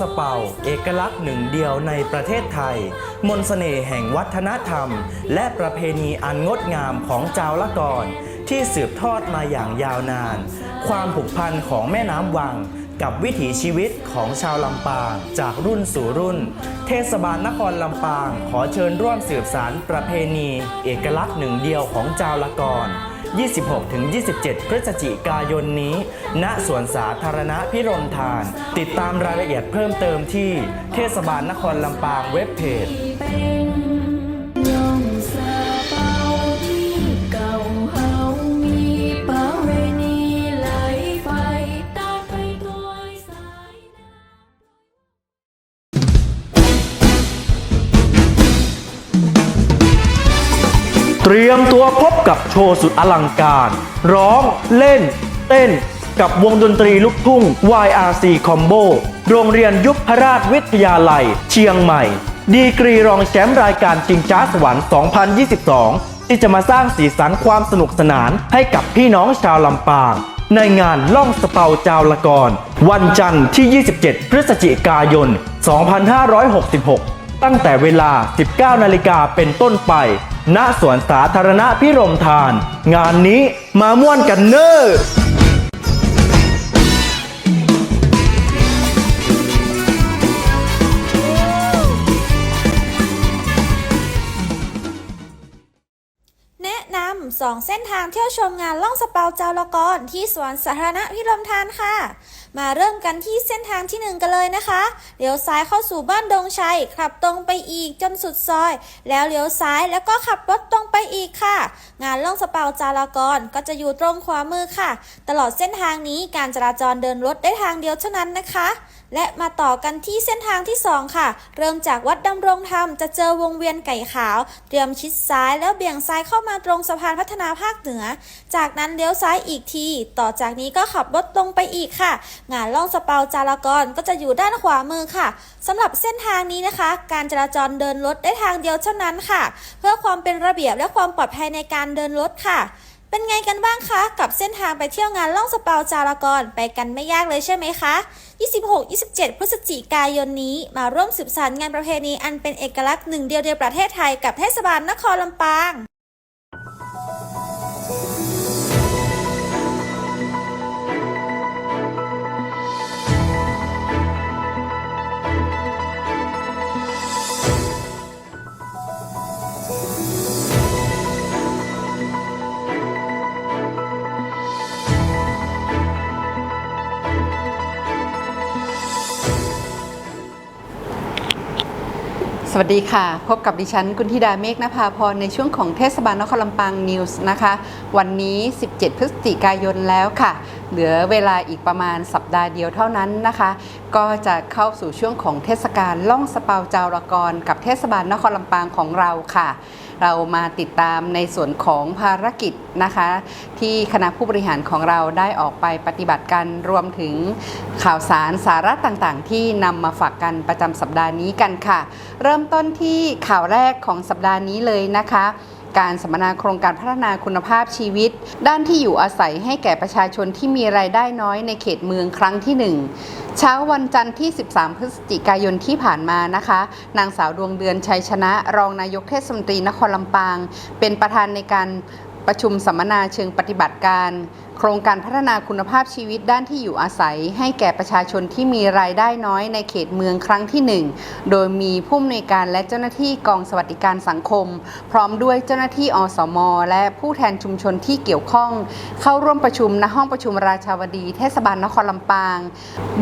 สเปาเอกลักษณ์หนึ่งเดียวในประเทศไทย มนสเสน่ห์แห่งวัฒนธรรม และประเพณีอันงดงามของจ้าละกร ที่สืบทอดมาอย่างยาวนาน ความผูกพันของแม่น้ำวังกับวิถีชีวิตของชาวลำปางจากรุ่นสู่รุ่น เทศบาลนครลำปางขอเชิญร่วมสืบสารประเพณี เอกลักษณ์หนึ่งเดียวของจ้าละกร 26-27 พฤศจิกายนนี้ ณ สวนสาธารณะพิรมทาน ติดตามรายละเอียดเพิ่มเติมที่เทศบาลนครลำปางเว็บเพจ เตรียมตัวพบกับโชว์สุดอลังการ ร้องเล่น เต้น กับวงดนตรีลูกทุ่ง YRC Combo โรงเรียนยุพราชวิทยาลัย เชียงใหม่ ดีกรีรองแชมป์รายการจิงจ้าสวรรค์ 2022 ที่จะมาสร้างสีสันความสนุกสนานให้กับพี่น้องชาวลำปาง ในงานล่องสเปาจาวละกร วันจันทร์ที่ 27 พฤศจิกายน 2566 ตั้งแต่เวลา 19 นาฬิกาเป็นต้นไป ณสวนสาธารณะพิรมทาน งานนี้มาม่วนกันเนอ้อแนะนำสองเส้นทางเที่ยวชมงานล่องสเปาเจ้าละกรที่สวนสาธารณะพิรมทานค่ะ มาเริ่มกันที่เส้นทางที่หนึ่งกันเลยนะคะเลี้ยวซ้ายเข้าสู่บ้านดงชัยขับตรงไปอีกจนสุดซอย แล้วเลี้ยวซ้ายแล้วก็ขับรถตรงไปอีกค่ะ งานล่องสเปาจาระกรก็จะอยู่ตรงขวามือค่ะ ตลอดเส้นทางนี้การจราจรเดินรถได้ทางเดียวเท่านั้นนะคะ และมาต่อกันที่เส้นทางที่ 2 ค่ะ เริ่มจากวัดดำรงธรรมจะเจอวงเวียนไก่ขาว เตรียมชิดซ้ายแล้วเบี่ยงซ้ายเข้ามาตรงสะพานพัฒนาภาคเหนือ จากนั้นเลี้ยวซ้ายอีกที ต่อจากนี้ก็ขับรถตรงไปอีกค่ะ งานล่องสเปาจารากรก็จะอยู่ด้านขวามือค่ะสำหรับเส้นทางนี้นะคะ การจราจรเดินรถได้ทางเดียวเท่านั้นค่ะ เพื่อความเป็นระเบียบและความปลอดภัยในการเดินรถค่ะ เป็นไงกันบ้างคะ กับเส้นทางไปเที่ยวงานล่องสเปาจารากรไปกันไม่ยากเลยใช่ไหมคะ 26-27 พฤศจิกายนนี้ มาร่วมสืบสานงานประเพณีอันเป็นเอกลักษณ์หนึ่งเดียวในประเทศไทยกับเทศบาลนครลำปาง วัสดีค่ะ พบกับดิฉัน กุณธิดาเมฆนภาพรในช่วงของเทศบาลนครลำปางนิวส์นะคะ วันนี้ 17 พฤศจิกายนแล้วค่ะเหลือเวลาอีกประมาณสัปดาห์เดียวเท่านั้นนะคะ ก็จะเข้าสู่ช่วงของเทศกาลล่องสเปาจาวละกร กับเทศบาลนครลำปางของเราค่ะ เรามาติดตามในส่วนของภารกิจนะคะ ที่คณะผู้บริหารของเราได้ออกไปปฏิบัติการรวมถึงข่าวสารสาระต่างๆ ที่นำมาฝากกันประจำสัปดาห์นี้กันค่ะ เริ่มต้นที่ข่าวแรกของสัปดาห์นี้เลยนะคะ การสัมมนาโครงการพัฒนาคุณภาพชีวิต ด้านที่อยู่อาศัยให้แก่ประชาชนที่มีรายได้น้อยในเขตเมืองครั้งที่ 1 เช้าวันจันทร์ที่ 13 พฤศจิกายนที่ผ่านมานะคะ นางสาวดวงเดือนชัยชนะ รองนายกเทศมนตรีนครลำปาง เป็นประธานในการประชุมสัมมนาเชิงปฏิบัติการ โครงการพัฒนาคุณภาพชีวิตด้านที่อยู่อาศัย ให้แก่ประชาชนที่มีรายได้น้อยในเขตเมืองครั้งที่ 1 โดยมีผู้อำนวยการและเจ้าหน้าที่กองสวัสดิการสังคม พร้อมด้วยเจ้าหน้าที่อสม และผู้แทนชุมชนที่เกี่ยวข้อง เข้าร่วมประชุมณห้องประชุมราชาวดี เทศบาลนครลำปาง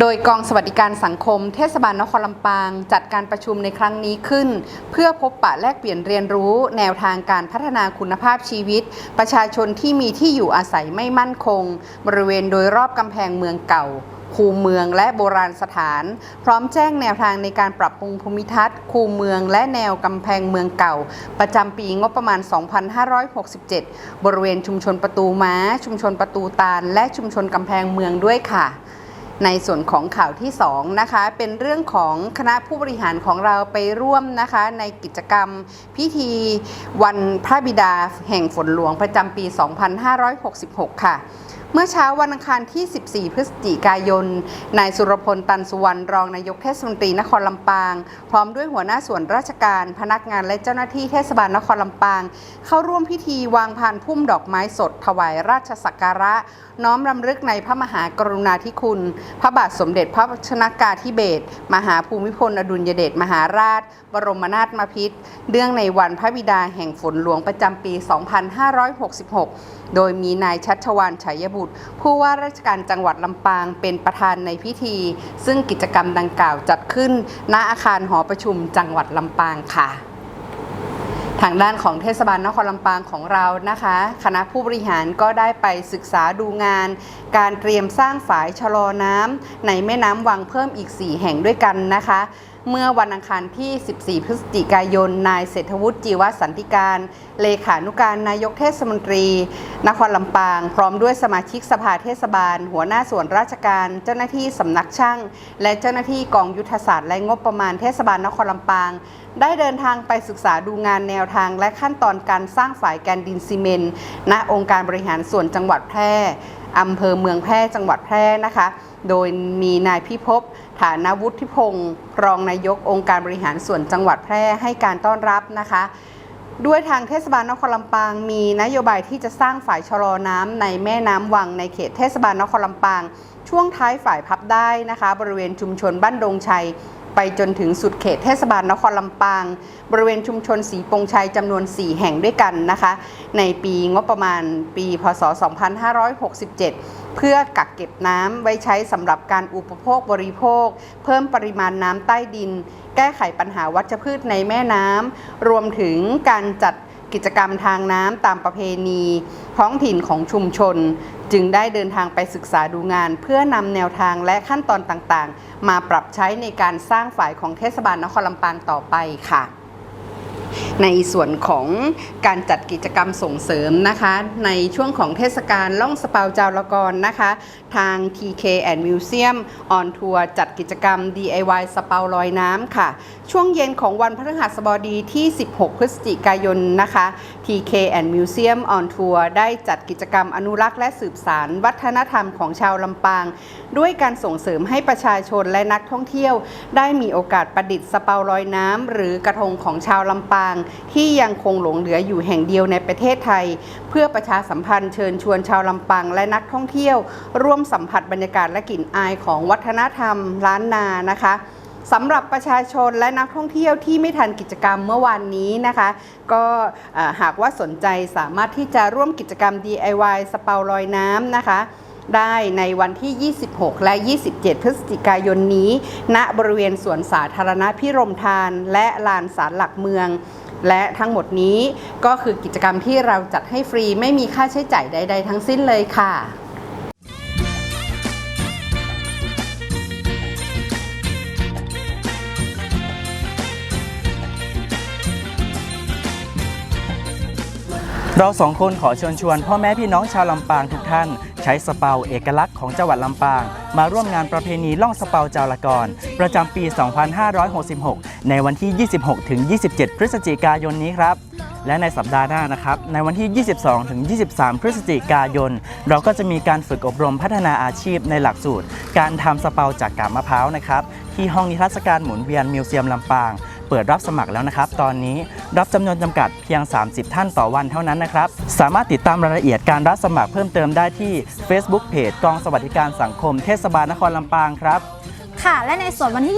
โดยกองสวัสดิการสังคม เทศบาลนครลำปาง จัดการประชุมในครั้งนี้ขึ้น เพื่อพบปะแลกเปลี่ยนเรียนรู้ แนวทางการพัฒนาคุณภาพชีวิต ประชาชนที่มีที่อยู่อาศัยไม่มั่นคง บริเวณโดยรอบกำแพงเมืองเก่า คูเมืองและโบราณสถาน พร้อมแจ้งแนวทางในการปรับปรุงภูมิทัศน์ คูเมืองและแนวกำแพงเมืองเก่า ประจำปีงบประมาณ 2567 บริเวณชุมชนประตูม้า ชุมชนประตูตาล และชุมชนกำแพงเมืองด้วยค่ะ ในส่วนของข่าวที่2นะคะเป็นเรื่องของคณะผู้บริหารของเราไปร่วมนะคะในกิจกรรมพิธีวันพระบิดาแห่งฝนหลวงประจำปี 2566 ค่ะ เมื่อเช้าวันอังคารที่ 14 พฤศจิกายน นายสุรพล ตันสุวรรณ รองนายกเทศมนตรีนครลำปาง พร้อมด้วยหัวหน้าส่วนราชการ พนักงานและเจ้าหน้าที่เทศบาลนครลำปาง เข้าร่วมพิธีวางพานพุ่มดอกไม้สด ถวายราชสักการะ น้อมรำลึกในพระมหากรุณาธิคุณ พระบาทสมเด็จพระชนากาธิเบศร มหาภูมิพล อดุลยเดชมหาราช บรมนาถมพิตรเนื่องในวันพระบิดาแห่งฝนหลวงประจำปี 2566 โดยมีนายชัชวานชัยบุตรผู้ว่าราชการจังหวัดลำปางเป็นประธานในพิธี ซึ่งกิจกรรมดังกล่าวจัดขึ้น ณอาคารหอประชุมจังหวัดลำปางค่ะทางด้านของเทศบาลนครลำปางของเรานะคะ คณะผู้บริหารก็ได้ไปศึกษาดูงาน การเตรียมสร้างฝายชะลอน้ำในแม่น้ำวังเพิ่มอีก 4 แห่งด้วยกันนะคะ เมื่อวันอังคารที่ 14 พฤศจิกายน นายเศรษฐวุฒิจีวสันติการ เลขานุการนายกเทศมนตรี นครลำปาง พร้อมด้วยสมาชิกสภาเทศบาล หัวหน้าส่วนราชการ เจ้าหน้าที่สำนักช่าง และเจ้าหน้าที่กองยุทธศาสตร์และงบประมาณเทศบาลนครลำปาง ได้เดินทางไปศึกษาดูงานแนวทางและขั้นตอนการสร้างฝายแกนดินซีเมนต์ณองค์การบริหารส่วนจังหวัดแพร่อำเภอเมืองแพร่จังหวัดแพร่นะคะ โดยมีนายพิภพ ฐานวุฒิพงศ์รองนายกองค์การบริหารส่วนจังหวัดแพร่ให้การต้อนรับนะคะด้วยทางเทศบาลนครลำปางมีนโยบายที่จะสร้างฝ่ายชะลอน้ำในแม่น้ำวังในเขตเทศบาลนครลำปาง ช่วงท้ายฝ่ายพับได้นะคะ บริเวณชุมชนบ้านดงชัย ไปจนถึงสุดเขตเทศบาลนครลำปาง บริเวณชุมชนสีปงชัยจำนวน 4 แห่งด้วยกันนะคะ ในปีงบประมาณปีพศ 2567 เพื่อกักเก็บน้ำไว้ใช้สำหรับการอุปโภคบริโภค เพิ่มปริมาณน้ำใต้ดิน แก้ไขปัญหาวัชพืชในแม่น้ำรวมถึงการจัดกิจกรรมทางน้ำตามประเพณี ท้องถิ่นของชุมชน จึงได้เดินทางไปศึกษาดูงาน เพื่อนำแนวทางและขั้นตอนต่างๆ มาปรับใช้ในการสร้างฝ่ายของเทศบาลนครลำปางต่อไปค่ะ ในส่วนของการจัดกิจกรรมส่งเสริมนะคะ ในช่วงของเทศกาลล่องสเปาจาวละกรนะคะ ทาง TK and Museum on Tour จัดกิจกรรม DIY สเปาลอยน้ำค่ะ ช่วงเย็นของวันพฤหัสบดีที่ 16 พฤศจิกายนนะคะ TK and Museum on Tour ได้จัดกิจกรรมอนุรักษ์และสืบสารวัฒนธรรมของชาวลำปาง ด้วยการส่งเสริมให้ประชาชนและนักท่องเที่ยว ได้มีโอกาสประดิษฐ์สเปาลอยน้ำหรือกระทงของชาวลำปางที่ยังคงหลงเหลืออยู่แห่งเดียวในประเทศไทย เพื่อประชาสัมพันธ์เชิญชวนชาวลำปางและนักท่องเที่ยว ร่วมสัมผัสบรรยากาศและกลิ่นอายของวัฒนธรรมล้านนานะคะสำหรับประชาชนและนักท่องเที่ยวที่ไม่ทันกิจกรรมเมื่อวานนี้นะคะ ก็หากว่าสนใจสามารถที่จะร่วมกิจกรรม DIY สเปาลอยน้ำนะคะ ได้ในวันที่ 26 และ 27 พฤศจิกายนนี้ ณบริเวณสวนสาธารณะพิรมทาน และลานสารหลักเมือง และทั้งหมดนี้ก็คือกิจกรรมที่เราจัดให้ฟรีไม่มีค่าใช้จ่ายใด ๆ ทั้งสิ้นเลยค่ะเราสองคนขอเชิญชวนพ่อแม่พี่น้องชาวลำปางทุกท่าน ใช้สเปาเอกลักษณ์ของจังหวัดลำปาง มาร่วมงานประเพณีล่องสเปาจาวละกร ประจำปี 2566 ในวันที่ 26 ถึง 27 พฤศจิกายนนี้ครับ และในสัปดาห์หน้านะครับ ในวันที่ 22 ถึง 23 พฤศจิกายน เราก็จะมีการฝึกอบรมพัฒนาอาชีพในหลักสูตร การทำสเปาจากกาบมะพร้าวนะครับ ที่ห้องนิทรรศการหมุนเวียนมิวเซียมลำปาง เปิดรับสมัครแล้วนะครับ ตอนนี้รับจำนวนจำกัดเพียง 30 ท่านต่อวันเท่านั้นนะครับ สามารถติดตามรายละเอียดการรับสมัครเพิ่มเติมได้ที่ Facebook Page กองสวัสดิการสังคมเทศบาลนครลำปางครับ ค่ะ และในส่วนวันที่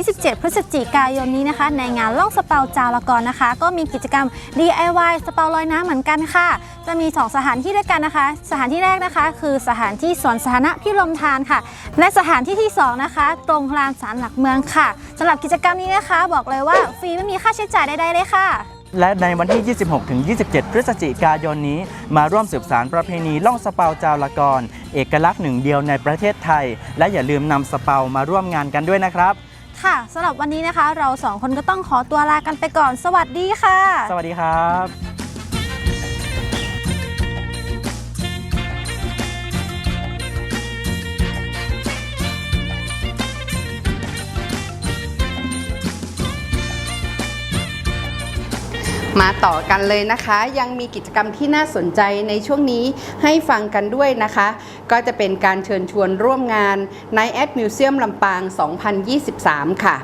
26-27 พฤศจิกายนนี้นะคะ ในงานล่องสเปาจาวละกรนะคะ ก็มีกิจกรรม DIY สเปาลอยน้ำเหมือนกันค่ะ จะมี 2 สถานที่ด้วยกันนะคะ สถานที่แรกนะคะ คือสถานที่สวนสาธารณะพิรมทานค่ะ และสถานที่ที่ 2 นะคะ ตรงลานสารหลักเมืองค่ะสำหรับกิจกรรมนี้นะคะ บอกเลยว่าฟรีไม่มีค่าใช้จ่ายใดๆเลยค่ะ และในวันที่ 26 ถึง 27 พฤศจิกายนนี้ มาร่วมสืบสารประเพณีล่องสเปาจาวละกร เอกลักษณ์หนึ่งเดียวในประเทศไทย และอย่าลืมนำสเปามาร่วมงานกันด้วยนะครับ ค่ะสำหรับวันนี้นะคะ เราสองคนก็ต้องขอตัวลากันไปก่อน สวัสดีค่ะ สวัสดีครับ มาต่อกันเลยนะคะ ยังมีกิจกรรมที่น่าสนใจในช่วงนี้ให้ฟังกันด้วยนะคะ ก็จะเป็นการเชิญชวนร่วมงาน n i แอดมิวเซียมลำปาง 2023 ค่ะ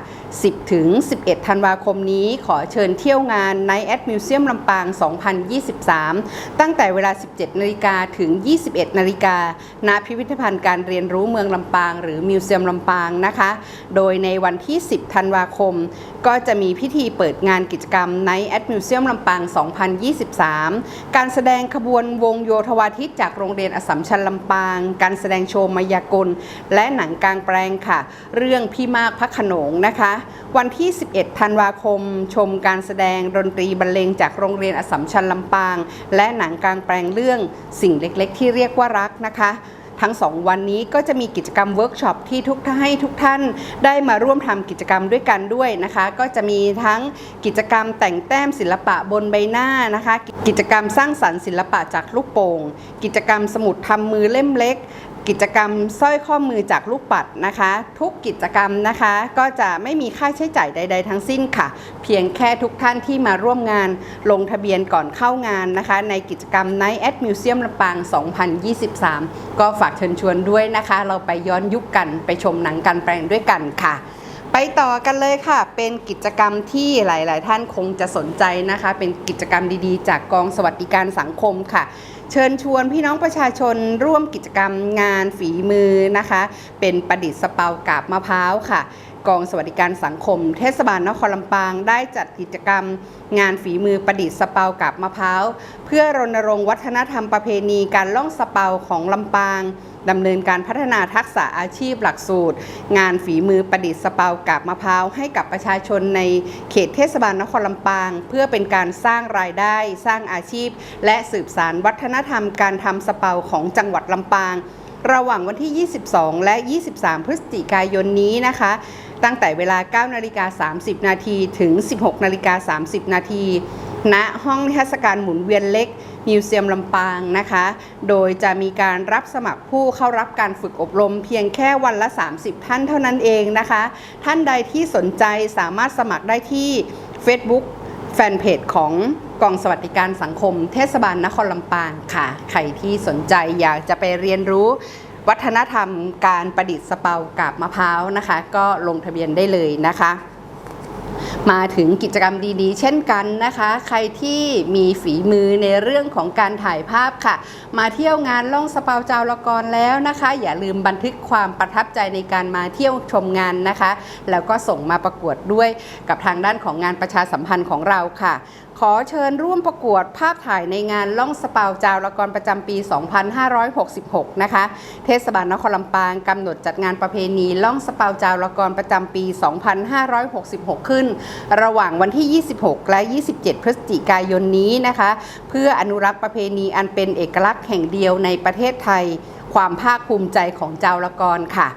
10 ถึง 11 ธันวาคมนี้ขอเชิญเที่ยวงาน Night at Museum ลำปาง 2023 ตั้งแต่เวลา 17 นาฬิกาถึง 21 นาฬิกาณพิพิธภัณฑ์การเรียนรู้เมืองลำปาง หรือมิวเซียมลำปางนะคะ โดยในวันที่ 10 ธันวาคม ก็จะมีพิธีเปิดงานกิจกรรม Night at Museum ลำปาง 2023 การแสดงขบวนวงโยธวาทิตจากโรงเรียนอสสัมชัญลำปาง การแสดงโชว์มายากล และหนังกลางแปลงค่ะ เรื่องพี่มากพระขนงนะคะวันที่ 11 ธันวาคม ชมการแสดงดนตรีบรรเลงจากโรงเรียนอสสัมชัญลำปาง และหนังกลางแปลงเรื่องสิ่งเล็กๆ ที่เรียกว่ารักนะคะทั้งสองวันนี้ก็จะมีกิจกรรมเวิร์กช็อปที่ทุกท่านให้ทุกท่านได้มาร่วมทำกิจกรรมด้วยกันด้วยนะคะ ก็จะมีทั้งกิจกรรมแต่งแต้มศิลปะบนใบหน้านะคะ กิจกรรมสร้างสรรค์ศิลปะจากลูกโป่ง กิจกรรมสมุดทำมือเล่มเล็ก กิจกรรมสร้อยข้อมือจากลูกปัดนะคะ ทุกกิจกรรมนะคะก็จะไม่มีค่าใช้จ่ายใด ๆ ทั้งสิ้นค่ะ เพียงแค่ทุกท่านที่มาร่วมงานลงทะเบียนก่อนเข้างานนะคะ ในกิจกรรม Night at Museum ลำปาง 2023 ก็ฝากเชิญชวนด้วยนะคะ เราไปย้อนยุคกันไปชมหนังกันแปลงด้วยกันค่ะไปต่อกันเลยค่ะ เป็นกิจกรรมที่หลาย ๆ ท่านคงจะสนใจนะคะ เป็นกิจกรรมดี ๆ จากกองสวัสดิการสังคมค่ะ เชิญชวนพี่น้องประชาชนร่วมกิจกรรมงานฝีมือนะคะ เป็นประดิษฐ์สเปากาบมะพร้าวค่ะกองสวัสดิการสังคม เทศบาลนครลำปางได้จัดกิจกรรม งานฝีมือประดิษฐ์สเปากับมะพร้าว เพื่อรณรงค์วัฒนธรรมประเพณีการล่องสเปาของลำปาง ดำเนินการพัฒนาทักษะอาชีพหลักสูตร งานฝีมือประดิษฐ์สเปากับมะพร้าวให้กับประชาชนในเขตเทศบาลนครลำปาง เพื่อเป็นการสร้างรายได้สร้างอาชีพ และสืบสารวัฒนธรรมการทำสเปาของจังหวัดลำปาง ระหว่างวันที่ 22 และ 23 พฤศจิกายนนี้นะคะตั้งแต่เวลา 9 นาฬิกา 30 นาที ถึง 16 นาฬิกา 30 นาที ณ ห้องนิทศการหมุนเวียนเล็ก มิวเซียมลำปางนะคะ โดยจะมีการรับสมัครผู้เข้ารับการฝึกอบรม เพียงแค่วันละ 30 ท่านเท่านั้นเองนะคะ ท่านใดที่สนใจสามารถสมัครได้ที่ Facebook แฟนเพจของกองสวัสดิการสังคม เทศบาลนครลำปางค่ะ ใครที่สนใจอยากจะไปเรียนรู้วัฒนธรรมการประดิษฐ์สเปากับมะพร้าวนะคะ ก็ลงทะเบียนได้เลยนะคะ มาถึงกิจกรรมดีๆ เช่นกันนะคะ ใครที่มีฝีมือในเรื่องของการถ่ายภาพค่ะ มาเที่ยวงานล่องสเปาเจ้าละกรแล้วนะคะ อย่าลืมบันทึกความประทับใจในการมาเที่ยวชมงานนะคะ แล้วก็ส่งมาประกวดด้วยกับทางด้านของงานประชาสัมพันธ์ของเราค่ะ ขอเชิญร่วมประกวดภาพถ่ายในงานล่องสเปาจาวละกรประจำปี 2566 นะคะ เทศบาลนครลำปางกำหนดจัดงานประเพณีล่องสเปาจาวละกรประจำปี 2566 ขึ้น ระหว่างวันที่ 26 และ 27 พฤศจิกายนนี้นะคะ เพื่ออนุรักษ์ประเพณีอันเป็นเอกลักษณ์แห่งเดียวในประเทศไทย ความภาคภูมิใจของจ้าละกรค่ะ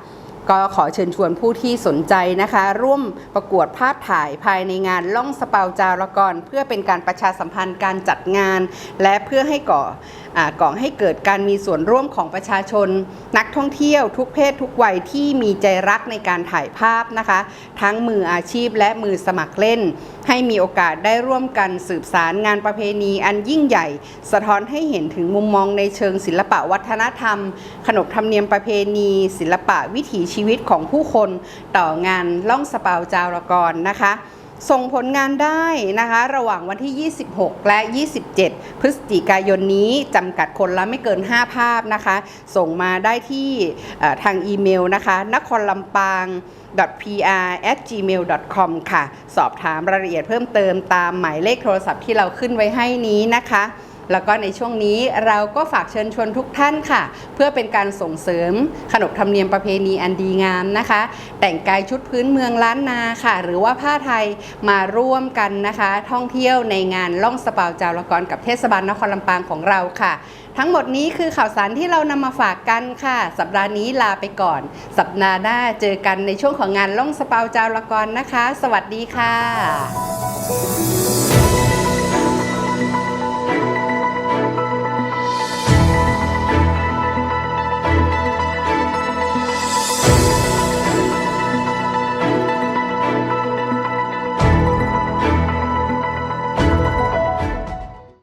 ก็ขอเชิญชวนผู้ที่สนใจนะคะ ร่วมประกวดภาพถ่ายภายในงานล่องสเปาจาละกร เพื่อเป็นการประชาสัมพันธ์การจัดงาน และเพื่อให้ก่อก่อให้เกิดการมีส่วนร่วมของประชาชน นักท่องเที่ยวทุกเพศทุกวัยที่มีใจรักในการถ่ายภาพนะคะ ทั้งมืออาชีพและมือสมัครเล่น ให้มีโอกาสได้ร่วมกันสืบสารงานประเพณีอันยิ่งใหญ่ สะท้อนให้เห็นถึงมุมมองในเชิงศิลปะวัฒนธรรม ขนบธรรมเนียมประเพณี ศิลปะวิถีชีวิตของผู้คน ต่องานล่องสเปาจารกรนะคะ ส่งผลงานได้นะคะ ระหว่างวันที่ 26 และ 27 พฤศจิกายนนี้จำกัดคนละไม่เกิน 5 ภาพนะคะ ส่งมาได้ที่ทางอีเมลนะคะนครลำปาง pr@gmail.com ค่ะ สอบถามรายละเอียดเพิ่มเติมตามหมายเลขโทรศัพท์ที่เราขึ้นไว้ให้นี้นะคะ แล้วก็ในช่วงนี้เราก็ฝากเชิญชวนทุกท่านค่ะ เพื่อเป็นการส่งเสริมขนบธรรมเนียมประเพณีอันดีงามนะคะ แต่งกายชุดพื้นเมืองล้านนาค่ะ หรือว่าผ้าไทยมาร่วมกันนะคะ ท่องเที่ยวในงานล่องสเปาจาวละกรกับเทศบาลนครลำปางของเราค่ะ ทั้งหมดนี้คือข่าวสารที่เรานำมาฝากกันค่ะ สัปดาห์นี้ลาไปก่อน สัปดาห์หน้าเจอกันในช่วงของงานล่องสเปาจาวละกรนะคะ สวัสดีค่ะ